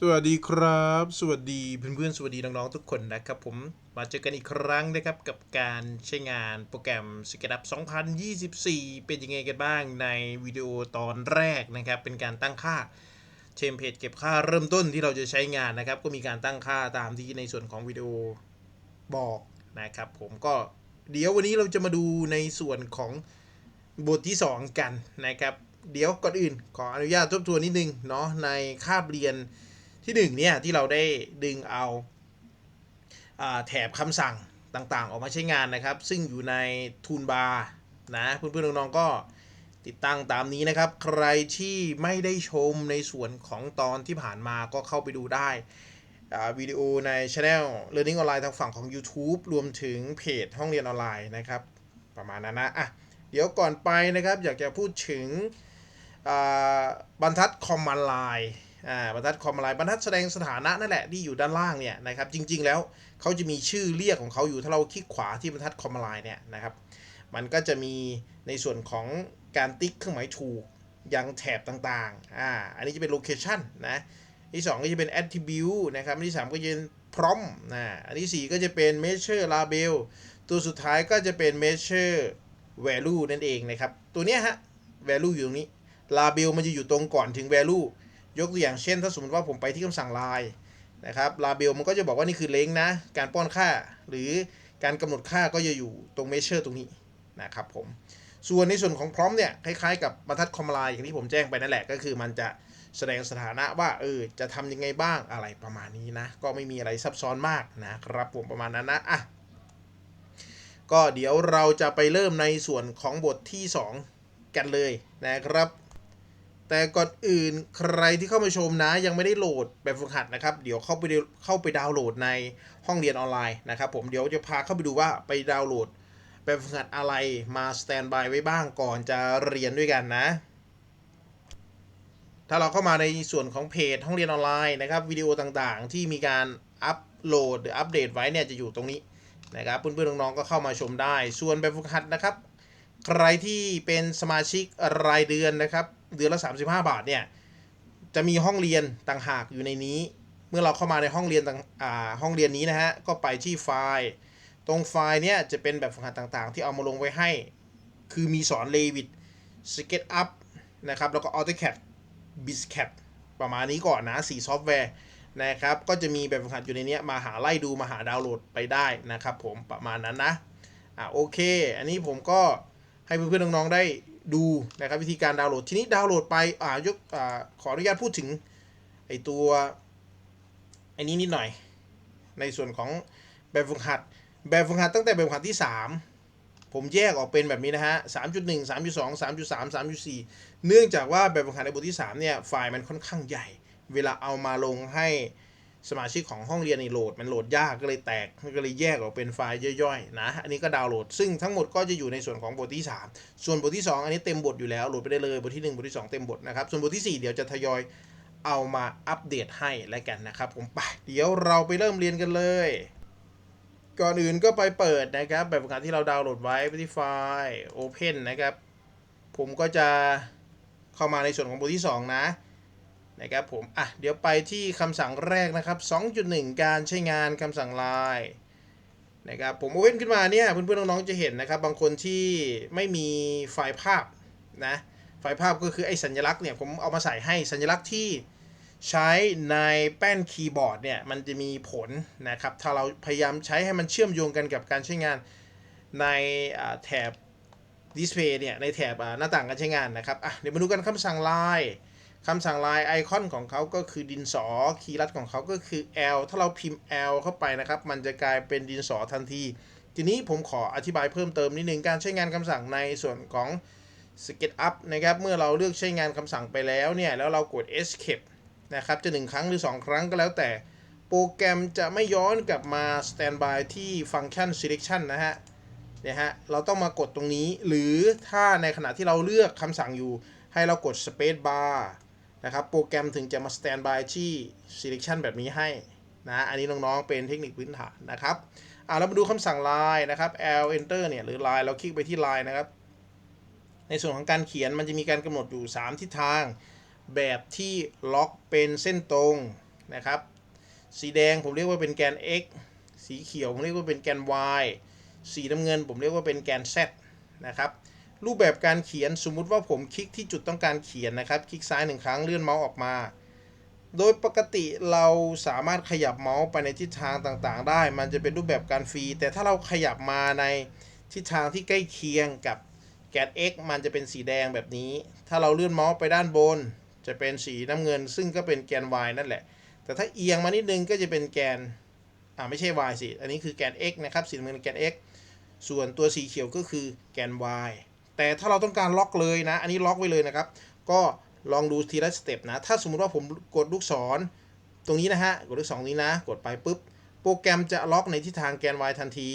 สวัสดีครับ สวัสดีเพื่อนๆ สวัสดีน้องๆ ทุกคนนะครับผม มาเจอกันอีกครั้งนะครับกับการใช้งานโปรแกรม s k e t u p 2024 เป็นยังไงกันบ้างในวิดีโอตอนแรกนะครับ เป็นการตั้งค่าเทมเพลตเก็บค่าเริ่มต้นที่เราจะใช้งานนะครับ ก็มีการตั้งค่าตามที่ในส่วนของวิดีโอบอกนะครับผมก็เดี๋ยววันนี้เราจะมาดูในส่วนของบทที่ 2 กันนะครับ เดี๋ยวก่อนอื่นขออนุญาตทบทวนนิดนึงเนาะในคาบเรียน ที่หนึ่งเนี่ยที่เราได้ดึงเอาอาแถบคำสั่งต่างๆ ออกมาใช้งานนะครับ ซึ่งอยู่ในทูนบาร์นะเพื่อนๆน้องๆก็ติดตั้งตามนี้นะครับ ใครที่ไม่ได้ชมในส่วนของตอนที่ผ่านมาก็เข้าไปดูได้วิดีโอในช anel Learning Online ทางฝั่งของ YouTube รวมถึงเพจห้องเรียนออนไลน์นะครับ ประมาณนั้นนะอะเดี๋ยวก่อนไปนะครับ อยากจะพูดถึงบรรทัดคอมมานไลน์ อ่าบรรทัดคอมอะไรบรรทัดแสดงสถานะนั่นแหละที่อยู่ด้านล่างเนี่ยนะครับจริงๆแล้วเขาจะมีชื่อเรียกของเขาอยู่ถ้าเราคลิกขวาที่บรรทัดคอมอะไรเนี่ยนะครับมันก็จะมีในส่วนของการติ๊กเครื่องหมายถูกยังแถบต่างๆอ่าอันนี้จะเป็นโลเคชันนะที่ 2 ก็จะเป็น attribute นะครับอันที่ 3 ก็จะเป็น prompt นะอันที่ 4 ก็จะเป็น measure label ตัวสุดท้ายก็จะเป็น measure value นั่นเองนะครับ ตัวเนี้ยฮะ value อยู่ตรงนี้ label มันจะอยู่ตรงก่อนถึง value ยกตัวอย่างเช่น ถ้าสมมติว่าผมไปที่คำสั่ง line นะครับ label มันก็จะบอกว่านี่คือ length นะ การป้อนค่า หรือการกำหนดค่าก็จะอยู่ตรง measure ตรงนี้นะครับผม ส่วนในส่วนของ prompt เนี่ย คล้ายๆ กับบรรทัด command line อย่างที่ผมแจ้งไปนั่นแหละ ก็คือมันจะแสดงสถานะว่าเออจะทำยังไงบ้างอะไรประมาณนี้นะ ก็ไม่มีอะไรซับซ้อนมากนะครับผมประมาณนั้นนะอะก็เดี๋ยวเราจะไปเริ่มในส่วนของบทที่ 2 กันเลยนะครับ แต่ก่อนอื่นใครที่เข้ามาชมนะ ยังไม่ได้โหลดแบบฝึกหัดนะครับ เดี๋ยวเข้าไปเข้าไปดาวน์โหลดในห้องเรียนออนไลน์นะครับผมเดี๋ยวจะพาเข้าไปดูว่าไปดาวน์โหลดแบบฝึกหัดอะไรมาสแตนบายไว้บ้างก่อนจะเรียนด้วยกันนะ ถ้าเราเข้ามาในส่วนของเพจห้องเรียนออนไลน์นะครับวิดีโอต่างๆ ที่มีการอัปโหลดหรืออัปเดตไว้เนี่ยจะอยู่ตรงนี้นะครับเพื่อนๆน้องๆก็เข้ามาชมได้ ส่วนแบบฝึกหัดนะครับ ใครที่เป็นสมาชิกรายเดือนนะครับ เดือนละ 35 บาทเนี่ยจะมีห้องเรียนต่างหากอยู่ในนี้ เมื่อเราเข้ามาในห้องเรียนต่างอ่าห้องเรียนนี้นะฮะก็ไปที่ไฟล์ ตรงไฟล์เนี่ยจะเป็นแบบฝึกหัดต่างๆ ที่เอามาลงไว้ให้ คือมีสอน Revit SketchUp นะครับแล้วก็ AutoCAD BizCAD ประมาณนี้ก่อนนะสีซอฟต์แวร์นะครับก็จะมีแบบฝึกหัดอยู่ในนี้มาหาไล่ดูมาหาดาวน์โหลดไปได้นะครับผมประมาณนั้นนะอ่าโอเค อันนี้ผมก็ให้เพื่อนๆน้องๆได้ ดูนะครับวิธีการดาวน์โหลด ทีนี้ดาวน์โหลดไปอ่ายกอ่าขออนุญาตพูดถึงไอตัวไอ้นี้นิดหน่อย ในส่วนของแบบฝึกหัด แบบฝึกหัดตั้งแต่แบบฝึกหัดที่ 3 ผมแยกออกเป็นแบบนี้นะฮะ 3.1 3.2 3.3 3.4 เนื่องจากว่าแบบฝึกหัดในบทที่ 3 เนี่ยไฟล์มันค่อนข้างใหญ่ เวลาเอามาลงให้ สมาชิกของห้องเรียนในโหลดมันโหลดยากก็เลยแตกก็เลยแยกออกเป็นไฟล์ย่อยๆนะอันนี้ก็ดาวน์โหลด ซึ่งทั้งหมดก็จะอยู่ในส่วนของบทที่ 3 ส่วนบทที่ 2 อันนี้เต็มบทอยู่แล้วโหลดไปได้เลยบทที่ 1 บทที่ 2 เต็มบทนะครับส่วนบทที่ 4 เดี๋ยวจะทยอยเอามาอัปเดตให้แล้วกันนะครับผมไปเดี๋ยวเราไปเริ่มเรียนกันเลย ก่อนอื่นก็ไปเปิดนะครับ แบบฝึกหัดที่เราดาวน์โหลดไว้ไปที่ไฟล์ Open นะครับ ผมก็จะเข้ามาในส่วนของบทที่ 2 นะ นะครับผม อะ เดี๋ยวไปที่คำสั่งแรกนะครับ 2.1 การใช้งานคำสั่ง Line นะครับ ผมโอเว่นขึ้นมาเนี่ย เพื่อนๆ น้องๆ จะเห็นนะครับ บางคนที่ไม่มีไฟล์ภาพนะ ไฟล์ภาพก็คือไอ้สัญลักษณ์เนี่ย ผมเอามาใส่ให้สัญลักษณ์ที่ใช้ในแป้นคีย์บอร์ดเนี่ย มันจะมีผลนะครับ ถ้าเราพยายามใช้ให้มันเชื่อมโยงกันกับการใช้งานในแถบ display เนี่ย ในแถบหน้าต่างการใช้งานนะครับ อะ เดี๋ยวมาดูกันคำสั่ง Line คำสั่ง Line ไอคอนของเขาก็คือดินสอคีย์ลัดของเขาก็คือ L ถ้าเราพิมพ์ L เข้าไปนะครับ มันจะกลายเป็นดินสอทันที ทีนี้ผมขออธิบายเพิ่มเติมนิดนึงการใช้งานคำสั่งในส่วนของ SketchUp นะครับ เมื่อเราเลือกใช้งานคำสั่งไปแล้วเนี่ย แล้วเรากด Escape นะครับ จะ 1 ครั้งหรือ 2 ครั้งก็แล้วแต่ โปรแกรมจะไม่ย้อนกลับมา Standby ที่ฟังก์ชัน Selection นะฮะเนี่ยฮะ เราต้องมากดตรงนี้ หรือถ้าในขณะที่เราเลือกคำสั่งอยู่ ให้เรากด Space Bar นะครับโปรแกรมถึงจะมา Standby ที่ Selection แบบนี้ให้นะอันนี้น้องๆเป็นเทคนิคพื้นฐานนะครับอ่าเรามาดูคำสั่ง line นะครับ L enter เนี่ยหรือ line เราคลิกไปที่ line นะครับ ในส่วนของการเขียนมันจะมีการกำหนดอยู่ 3 ทิศทาง แบบที่ล็อกเป็นเส้นตรงนะครับ สีแดงผมเรียกว่าเป็นแกน x สีเขียวผมเรียกว่าเป็นแกน y สีน้ำเงินผมเรียกว่าเป็นแกน z นะครับ รูปแบบการเขียนสมมุติว่าผมคลิกที่จุดต้องการเขียนนะครับ คลิกซ้ายหนึ่งครั้งเลื่อนเมาส์ออกมา โดยปกติเราสามารถขยับเมาส์ไปในทิศทางต่างๆ ได้ มันจะเป็นรูปแบบการฟรี แต่ถ้าเราขยับมาในทิศทางที่ใกล้เคียงกับแกน x มันจะเป็นสีแดงแบบนี้ ถ้าเราเลื่อนเมาส์ไปด้านบน จะเป็นสีน้ำเงิน ซึ่งก็เป็นแกน y นั่นแหละ แต่ถ้าเอียงมานิดนึงก็จะเป็นแกนอ่าไม่ใช่ y สิ อันนี้คือแกน x นะครับ สีน้ำเงินแกน x ส่วนตัวสีเขียวก็คือแกน y แต่ถ้าเราต้องการล็อกเลยนะ อันนี้ล็อกไว้เลยนะครับ ก็ลองดูทีละสเต็ปนะ ถ้าสมมติว่าผมกดลูกศรตรงนี้นะฮะ กดลูกศรนี้นะ กดไปปุ๊บ โปรแกรมจะล็อกในทิศทางแกน y ทันที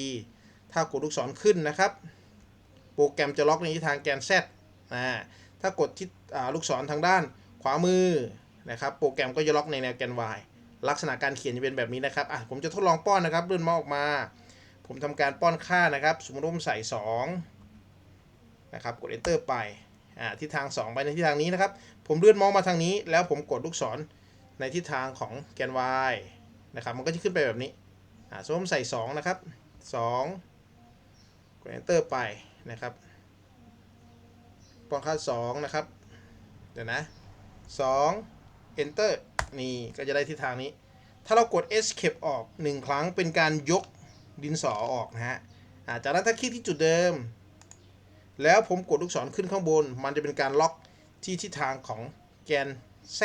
ถ้ากดลูกศรขึ้นนะครับ โปรแกรมจะล็อกในทิศทางแกน z อ่าถ้ากดทิศอ่ลูกศรทางด้านขวามือนะครับ โปรแกรมก็จะล็อกในแนวแกน y ลักษณะการเขียนจะเป็นแบบนี้นะครับ อะ ผมจะทดลองป้อนนะครับ เลื่อนเมาส์ออกมา ผมทำการป้อนค่านะครับ สมมติว่าผมใส่ 2 นะครับกด enter ไปอ่าทิศทาง 2 ไปในทิศทางนี้นะครับ ผมเลื่อนมาส์มาทางนี้ แล้วผมกดลูกศรในทิศทางของแกน y นะครับ มันก็จะขึ้นไปแบบนี้อ่าสมมติใส่ 2 นะครับ 2 กด enter ไปนะครับปอนค่า2นะครับ เดี๋ยวนะ 2 enter นี่ก็จะได้ทิศทางนี้ ถ้าเรากด escape ออก 1 ครั้งเป็นการยกดินสอออกนะฮะอ่าจากนั้นถ้าคลิกที่จุดเดิม แล้วผมกดลูกศรขึ้นข้างบน มันจะเป็นการล็อกที่ทิศทางของแกน z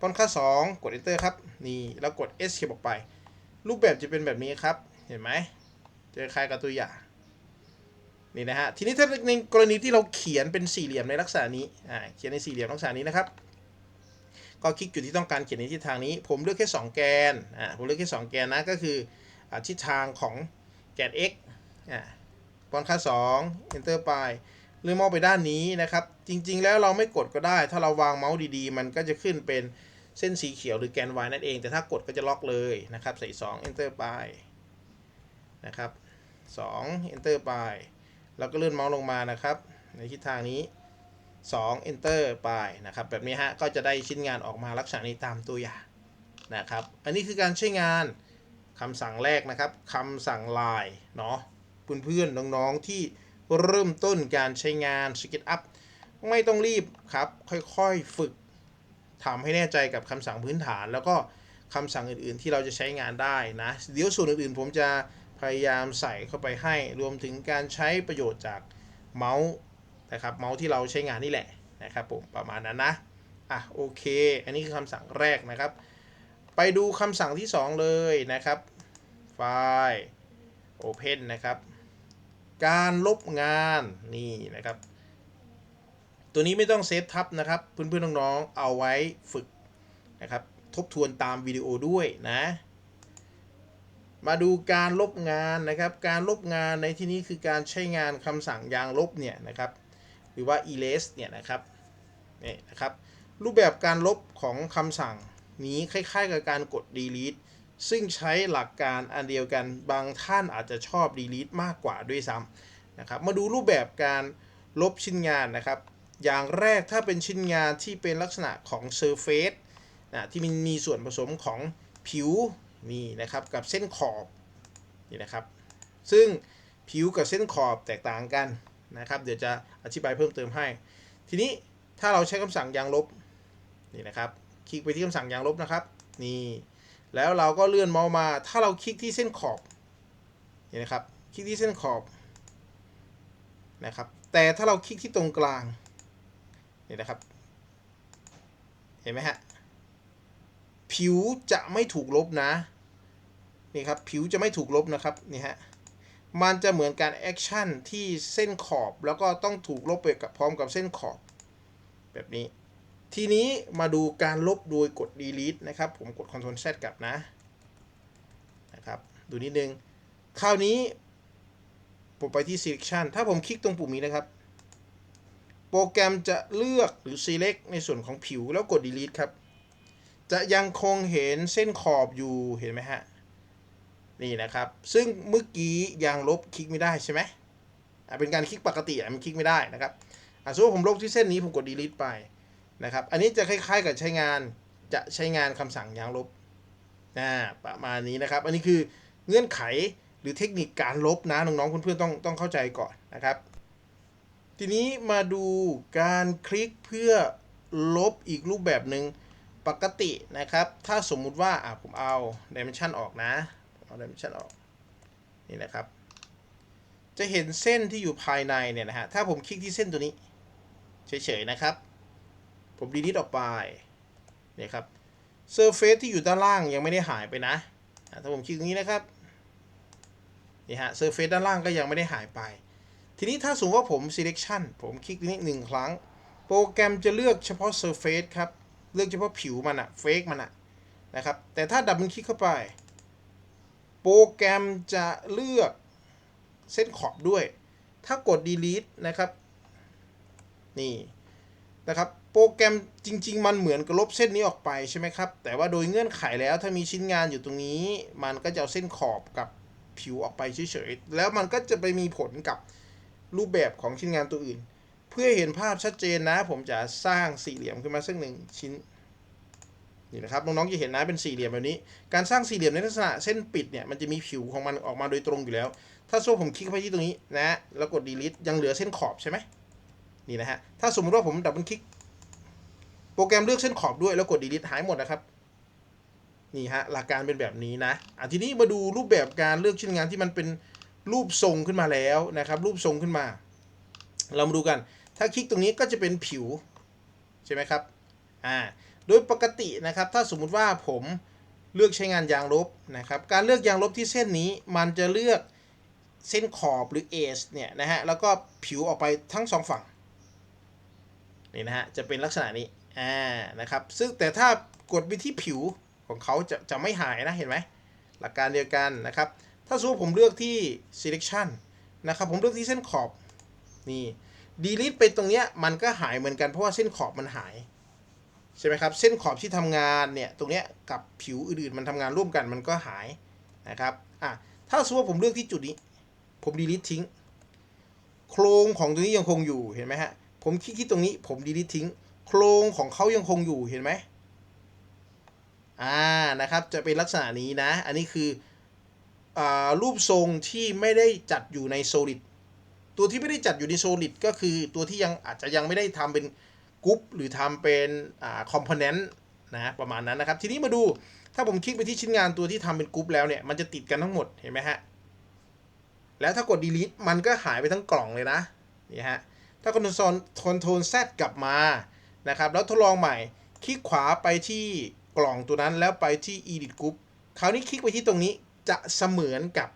ป้อนค่า 2 กด enter ครับ นี่ แล้วกด escape ออกไป รูปแบบจะเป็นแบบนี้ครับ เห็นไหมจะคล้ายกับตัวอย่าง นี่นะฮะ ทีนี้ถ้าในกรณีที่เราเขียนเป็นสี่เหลี่ยมในลักษณะนี้ อ่า เขียนในสี่เหลี่ยมลักษณะนี้นะครับ ก็คลิกจุดที่ต้องการเขียนในทิศทางนี้ ผมเลือกแค่ 2 แกน อ่า ผมเลือกแค่ 2 แกนนะ ก็คืออทิศทางของแกน x อ่า อนค่า 2 enter ไปเลื่อนเมาส์ไปด้านนี้นะครับ จริง ๆ แล้วเราไม่กดก็ได้ ถ้าเราวางเมาส์ดีๆ มันก็จะขึ้นเป็นเส้นสีเขียวหรือแกน y นั่นเอง แต่ถ้ากดก็จะล็อกเลยนะครับ ใส่ 2 enter ไปนะครับ 2 enter ไปแล้วก็เลื่อนเมาส์ลงมานะครับ ในทิศทางนี้ 2 enter ไปนะครับ แบบนี้ฮะ ก็จะได้ชิ้นงานออกมาลักษณะนี้ตามตัวอย่างนะครับ อันนี้คือการใช้งานคำสั่งแรกนะครับคำสั่งลายเนาะ เพื่อนๆน้องๆที่เริ่มต้นการใช้งาน SketchUp ไม่ต้องรีบครับ ค่อยๆฝึกทำให้แน่ใจกับคำสั่งพื้นฐาน แล้วก็คำสั่งอื่นๆที่เราจะใช้งานได้นะเดี๋ยวส่วนอื่นๆ ผมจะพยายามใส่เข้าไปให้ รวมถึงการใช้ประโยชน์จากเมาส์นะครับเมาส์ที่เราใช้งานนี่แหละนะครับผมประมาณนั้นนะอะโอเค อันนี้คือคำสั่งแรกนะครับ ไปดูคำสั่งที่ 2 เลยนะครับไฟล์ Open นะครับ การลบงานนี่นะครับ ตัวนี้ไม่ต้องเซฟทับนะครับ เพื่อนๆน้องๆเอาไว้ฝึกนะครับ ทบทวนตามวิดีโอด้วยนะ มาดูการลบงานนะครับ การลบงานในที่นี้คือการใช้งานคำสั่งยางลบเนี่ยนะครับ หรือว่า erase เนี่ยนะครับนี่นะครับ รูปแบบการลบของคำสั่งนี้คล้ายๆ กับการกด delete ซึ่งใช้หลักการอันเดียวกันบางท่านอาจจะชอบ delete มากกว่าด้วยซ้ำนะครับมาดูรูปแบบการลบชิ้นงานนะครับ อย่างแรกถ้าเป็นชิ้นงานที่เป็นลักษณะของ surface นะที่มันมีส่วนผสมของผิวนี่นะครับกับเส้นขอบนี่นะครับ ซึ่งผิวกับเส้นขอบแตกต่างกันนะครับ เดี๋ยวจะอธิบายเพิ่มเติมให้ ทีนี้ถ้าเราใช้คำสั่งยางลบนี่นะครับ คลิกไปที่คำสั่งยางลบนะครับ นี่ แล้วเราก็เลื่อนเมาส์มา ถ้าเราคลิกที่เส้นขอบนี่นะครับ คลิกที่เส้นขอบนะครับ แต่ถ้าเราคลิกที่ตรงกลางนี่นะครับ เห็นไหมฮะ ผิวจะไม่ถูกลบนะ นี่ครับ ผิวจะไม่ถูกลบนะครับ นี่ฮะ มันจะเหมือนการแอคชั่นที่เส้นขอบ แล้วก็ต้องถูกลบไปกับพร้อมกับเส้นขอบ แบบนี้ ทีนี้มาดูการลบโดยกด delete นะครับ ผมกด Ctrl Z กลับนะนะครับ ดูนิดนึง คราวนี้ ผมไปที่ selection ถ้าผมคลิกตรงปุ่มนี้นะครับ โปรแกรมจะเลือกหรือ select ในส่วนของผิวแล้วกด delete ครับ จะยังคงเห็นเส้นขอบอยู่เห็นไหมฮะ นี่นะครับ ซึ่งเมื่อกี้ยางลบคลิกไม่ได้ใช่ไหมเป็นการคลิกปกติอะมันคลิกไม่ได้นะครับอะสมมติว่ผมลบที่เส้นนี้ผมกด delete ไป นะครับ อันนี้จะคล้ายๆกับใช้งานจะใช้งานคำสั่งยางลบนะประมาณนี้นะครับ อันนี้คือเงื่อนไขหรือเทคนิคการลบนะน้องๆเพื่อนๆต้องต้องเข้าใจก่อนนะครับ ทีนี้มาดูการคลิกเพื่อลบอีกรูปแบบหนึ่งปกตินะครับ ถ้าสมมุติว่าอะผมเอา dimension ออกนะเอา dimension ออกนี่นะครับ จะเห็นเส้นที่อยู่ภายในเนี่ยนะฮะถ้าผมคลิกที่เส้นตัวนี้เฉยๆนะครับ ผมดีลิทออกไปเนี่ยครับ surface ที่อยู่ด้านล่างยังไม่ได้หายไปนะ ถ้าผมคลิกตรงนี้นะครับนี่ฮะ surface ด้านล่างก็ยังไม่ได้หายไป ทีนี้ถ้าสมมติว่าผม selection ผมคลิกนี้หนึ่งครั้ง โปรแกรมจะเลือกเฉพาะ surface ครับ เลือกเฉพาะผิวมันอะ fake มันอะนะครับ แต่ถ้าดับเบิลคลิกเข้าไป โปรแกรมจะเลือกเส้นขอบด้วย ถ้ากด delete นะครับ นี่ นะครับโปรแกรมจริง ๆ มันเหมือนกับลบเส้นนี้ออกไปใช่ไหมครับ แต่ว่าโดยเงื่อนไขแล้วถ้ามีชิ้นงานอยู่ตรงนี้ มันก็จะเอาเส้นขอบกับผิวออกไปเฉยๆ แล้วมันก็จะไปมีผลกับรูปแบบของชิ้นงานตัวอื่น เพื่อเห็นภาพชัดเจนนะ ผมจะสร้างสี่เหลี่ยมขึ้นมาสักหนึ่งชิ้นนี่นะครับน้องๆจะเห็นนะเป็นสี่เหลี่ยมแบบนี้ การสร้างสี่เหลี่ยมในลักษณะเส้นปิดเนี่ยมันจะมีผิวของมันออกมาโดยตรงอยู่แล้ว ถ้าโซ่ผมคลิกไปที่ตรงนี้นะแล้วกด delete ยังเหลือเส้นขอบใช่ไหม นี่นะฮะ ถ้าสมมติว่าผมดับเบิลคลิก โปรแกรมเลือกเส้นขอบด้วยแล้วกด delete หายหมดนะครับ นี่ฮะ หลักการเป็นแบบนี้นะอะทีนี้มาดูรูปแบบการเลือกชิ้นงานที่มันเป็นรูปทรงขึ้นมาแล้วนะครับ รูปทรงขึ้นมา เรามาดูกัน ถ้าคลิกตรงนี้ก็จะเป็นผิว ใช่ไหมครับ อ่า โดยปกตินะครับ ถ้าสมมุติว่าผมเลือกใช้งานยางลบนะครับ การเลือกยางลบที่เส้นนี้มันจะเลือกเส้นขอบหรือเอสเนี่ยนะฮะ แล้วก็ผิวออกไปทั้งสองฝั่ง นี่นะฮะจะเป็นลักษณะนี้อ่านะครับซึ่งแต่ถ้ากดไปที่ผิวของเขาจะจะไม่หายนะเห็นไหมหลักการเดียวกันนะครับถ้าสมมติผมเลือกที่ selection นะครับผมเลือกที่เส้นขอบนี่ delete ไปตรงเนี้ยมันก็หายเหมือนกันเพราะว่าเส้นขอบมันหายใช่ไหมครับเส้นขอบที่ทำงานเนี่ยตรงเนี้ยกับผิวอื่นๆ มันทำงานร่วมกันมันก็หายนะครับอะถ้าสมมติผมเลือกที่จุดนี้ ผม delete ทิ้ง โครงของตรงนี้ยังคงอยู่เห็นไหมฮะ ผมคลิกที่ตรงนี้ ผม delete ทิ้ง โครงของเขายังคงอยู่เห็นไหมอ่านะครับจะเป็นลักษณะนี้นะ อันนี้คืออรูปทรงที่ไม่ได้จัดอยู่ใน solid ตัวที่ไม่ได้จัดอยู่ใน solid ก็คือตัวที่ยังอาจจะยังไม่ได้ทำเป็นกรุ๊ปหรือทำเป็นคอ่า component นะประมาณนั้นนะครับ ทีนี้มาดูถ้าผมคลิกไปที่ชิ้นงานตัวที่ทำเป็นกรุ๊ปแล้วเนี่ย มันจะติดกันทั้งหมดเห็นไหมฮะแล้วถ้ากด delete มันก็หายไปทั้งกล่องเลยนะนี่ฮะ ถ้า Ctrl Ctrl Z กลับมานะครับ แล้วทดลองใหม่ คลิกขวาไปที่กล่องตัวนั้นแล้วไปที่ edit group คราวนี้คลิกไปที่ตรงนี้จะเสมือนกับ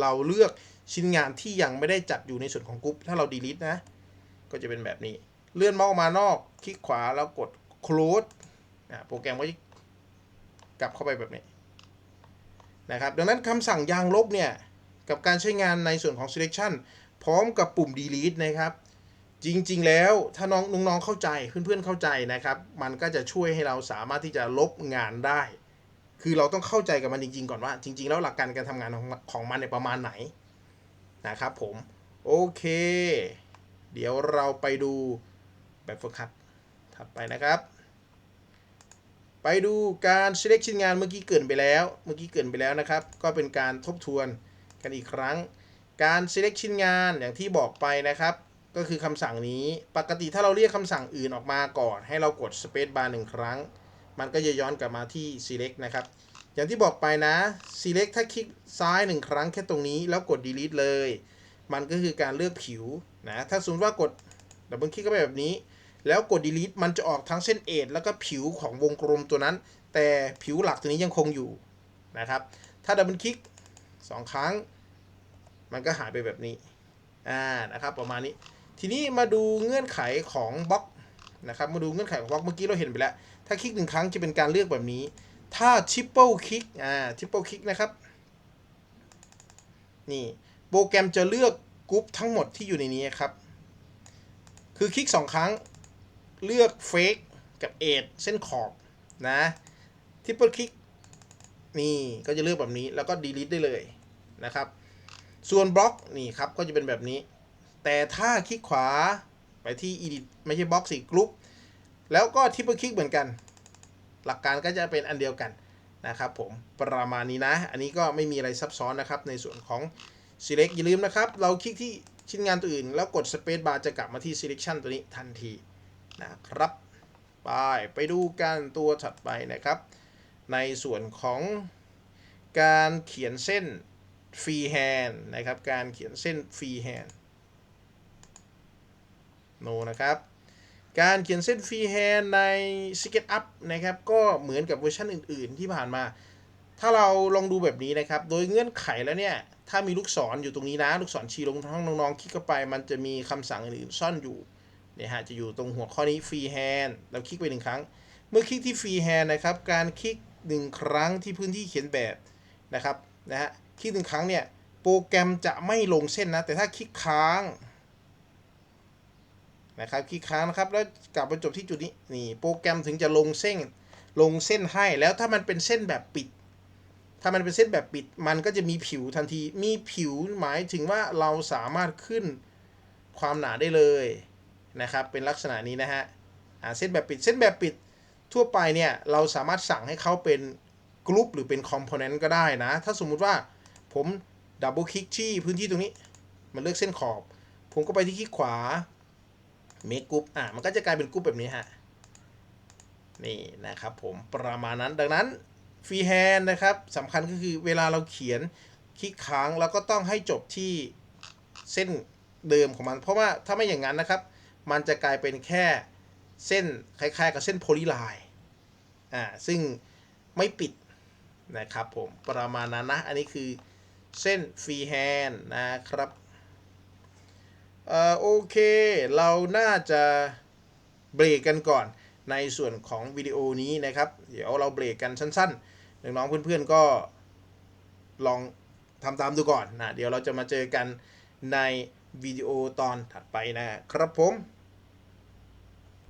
เราเลือกชิ้นงานที่ยังไม่ได้จัดอยู่ในส่วนของกรุ๊ปถ้าเรา delete นะ ก็จะเป็นแบบนี้ เลื่อนเมาส์ออกมานอก คลิกขวาแล้วกด close อะโปรแกรมก็จะกลับเข้าไปแบบนี้นะครับ ดังนั้นคำสั่งยางลบเนี่ย กับการใช้งานในส่วนของ selection พร้อมกับปุ่ม delete นะครับ จริงๆ แล้วถ้าน้องน้องๆเข้าใจเพื่อนๆเข้าใจนะครับ มันก็จะช่วยให้เราสามารถที่จะลบงานได้ คือเราต้องเข้าใจกับมันจริง ๆ ก่อนว่า จริง ๆ แล้วหลักการการทำงานของของมันในยประมาณไหนนะครับผมโอเค เดี๋ยวเราไปดูแบบฝึกหัดถัดไปนะครับ ไปดูการ select ชิ้นงานเมื่อกี้เกินไปแล้ว เมื่อกี้เกินไปแล้วนะครับ ก็เป็นการทบทวนกันอีกครั้ง การ select ชิ้นงานอย่างที่บอกไปนะครับ ก็คือคำสั่งนี้ปกติถ้าเราเรียกคำสั่งอื่นออกมาก่อน ให้เรากด space bar หนึ่งครั้ง มันก็จะย้อนกลับมาที่ select นะครับ อย่างที่บอกไปนะ select ถ้าคลิกซ้ายหนึ่งครั้งแค่ตรงนี้ แล้วกด delete เลย มันก็คือการเลือกผิวนะ ถ้าสมมติว่ากดดับเบิลคลิกเข้าไปแบบนี้ แล้วกด delete มันจะออกทั้งเส้นเอทแล้วก็ผิวของวงกลมตัวนั้น แต่ผิวหลักตัวนี้ยังคงอยู่นะครับ ถ้าดับเบิลคลิกสองครั้ง มันก็หายไปแบบนี้อ่านะครับ ประมาณนี้ ทีนี้มาดูเงื่อนไขของบล็อกนะครับมาดูเงื่อนไขของบล็อกเมื่อกี้เราเห็นไปแล้ว ถ้าคลิกหนึ่งครั้งจะเป็นการเลือกแบบนี้ ถ้า triple คลิกอ่า triple คลิกนะครับนี่โปรแกรมจะเลือกกรุ๊ปทั้งหมดที่อยู่ในนี้ครับ คือคลิกสองครั้งเลือก fake กับ edge เส้นขอบนะ triple คลิกนี่ก็จะเลือกแบบนี้แล้วก็ delete ได้เลยนะครับ ส่วนบล็อกนี่ครับก็จะเป็นแบบนี้ แต่ถ้าคลิกขวาไปที่ edit ไม่ใช่บ็อกสิกรุ๊ปแล้วก็ทิปเปิลคลิกเหมือนกัน หลักการก็จะเป็นอันเดียวกันนะครับผมประมาณนี้นะ อันนี้ก็ไม่มีอะไรซับซ้อนนะครับ ในส่วนของ select อย่าลืมนะครับ เราคลิกที่ชิ้นงานตัวอื่น แล้วกด space bar จะกลับมาที่ selection ตัวนี้ทันทีนะครับไปไปดูกันตัวถัดไปนะครับ ในส่วนของการเขียนเส้น freehand นะครับ การเขียนเส้น freehand no นะครับ การเขียนเส้น freehand ใน SketchUp นะครับ ก็เหมือนกับเวอร์ชันอื่น ๆ ที่ผ่านมา ถ้าเราลองดูแบบนี้นะครับ โดยเงื่อนไขแล้วเนี่ย ถ้ามีลูกศรอยู่ตรงนี้นะ ลูกศรชี้ลงท้องน้องๆ คลิกเข้าไป มันจะมีคำสั่งอื่นๆ ซ่อนอยู่เนี่ยฮะ จะอยู่ตรงหัวข้อนี้ freehand เราคลิกไปหนึ่งครั้ง เมื่อคลิกที่ freehand นะครับ การคลิกหนึ่งครั้งที่พื้นที่เขียนแบบนะครับ นะฮะ คลิกหนึ่งครั้งเนี่ย โปรแกรมจะไม่ลงเส้นนะ แต่ถ้าคลิกค้าง นะครับคลิกค้างนะครับแล้วกลับมาจบที่จุดนี้นี่โปรแกรมถึงจะลงเส้นลงเส้นให้แล้วถ้ามันเป็นเส้นแบบปิด ถ้ามันเป็นเส้นแบบปิด มันก็จะมีผิวทันที มีผิวหมายถึงว่าเราสามารถขึ้นความหนาได้เลยนะครับ เป็นลักษณะนี้นะฮะอ่าเส้นแบบปิดเส้นแบบปิดทั่วไปเนี่ยเราสามารถสั่งให้เขาเป็นกรุ๊ปหรือเป็นคอมโพเนนต์ก็ได้นะ ถ้าสมมุติว่าผมดับเบิลคลิกที่พื้นที่ตรงนี้ มันเลือกเส้นขอบ ผมก็ไปที่คลิกขวา เมคกรุ๊ปอะมันก็จะกลายเป็นกรุ๊ปแบบนี้ฮะนี่นะครับผมประมาณนั้นดังนั้นฟรีแฮนด์นะครับสำคัญก็คือเวลาเราเขียนคลิกค้างแล้วก็ต้องให้จบที่เส้นเดิมของมัน เพราะว่าถ้าไม่อย่างนั้นนะครับ มันจะกลายเป็นแค่เส้นคล้ายๆ กับเส้นโพลีไลน์อ่าซึ่งไม่ปิดนะครับผมประมาณนั้นนะ อันนี้คือเส้นฟรีแฮนด์นะครับ เอ่อโอเค เราน่าจะเบรกกันก่อนในส่วนของวิดีโอนี้นะครับ เดี๋ยวเราเบรกกันสั้นๆน้องๆเพื่อนๆก็ลองทำตามดูก่อนนะเดี๋ยวเราจะมาเจอกันในวิดีโอตอนถัดไปนะครับผม